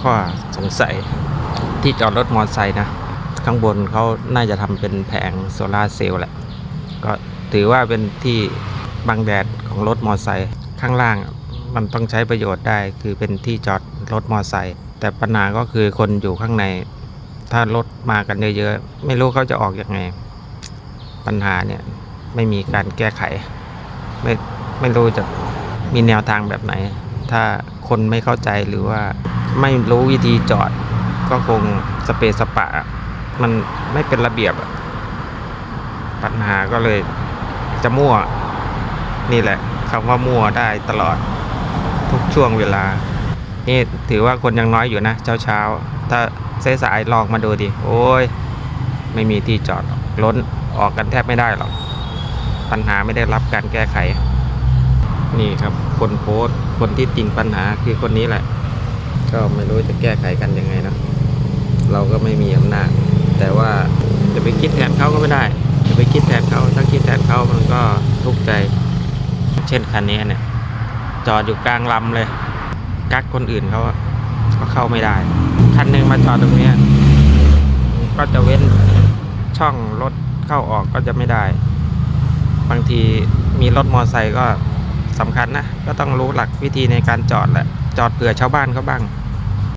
ข้อสงสัยที่จอดรถมอเตอร์ไซค์นะ ข้างบนเขาน่าจะทำเป็นแผงโซลาร์เซลล์แหละ ก็ถือว่าเป็นที่บังแดดของรถมอเตอร์ไซค์ข้างล่างมันต้องใช้ประโยชน์ได้คือเป็นที่จอดรถมอเตอร์ไซค์แต่ปัญหาก็คือคนอยู่ข้างใน ถ้ารถมากันเยอะๆ ไม่รู้เขาจะออกอยังไง ปัญหาเนี่ยไม่มีการแก้ไข ไม่ไม่รู้จะมีแนวทางแบบไหน ถ้าคนไม่เข้าใจหรือว่า ไม่รู้วิธีจอด ก็คงสเปซสปะ มันไม่เป็นระเบียบ ปัญหาก็เลยจะมั่ว นี่แหละคำว่ามั่วได้ตลอดทุกช่วงเวลา นี่ถือว่าคนยังน้อยอยู่นะเช้าเช้า ถ้าสายลองมาดูดิ โอ้ย ไม่มีที่จอดรอกล้นออกกันแทบไม่ได้หรอก ปัญหาไม่ได้รับการแก้ไข นี่ครับ คนโพสต์คนที่ติงปัญหาคือคนนี้แหละ ก็ไม่รู้จะแก้ไขกันยังไงเนะเราก็ไม่มีอำนาจ แต่ว่าจะไปคิดแทนเขาก็ไม่ได้จะไปคิดแทนเขาถ้าคิดแทนเขามันก็ทุกข์ใจ เช่นคันนี้เนี่ย จอดอยู่กลางลำเลย กักคนอื่นเขาก็เข้าไม่ได้ คันหนึ่งมาจอดตรงนี้ก็จะเว้นช่องรถเข้าออกก็จะไม่ได้ บางทีมีรถมอไซค์ก็สำคัญนะ ก็ต้องรู้หลักวิธีในการจอดแหละ จอดเผื่อชาวบ้านเขาบ้าง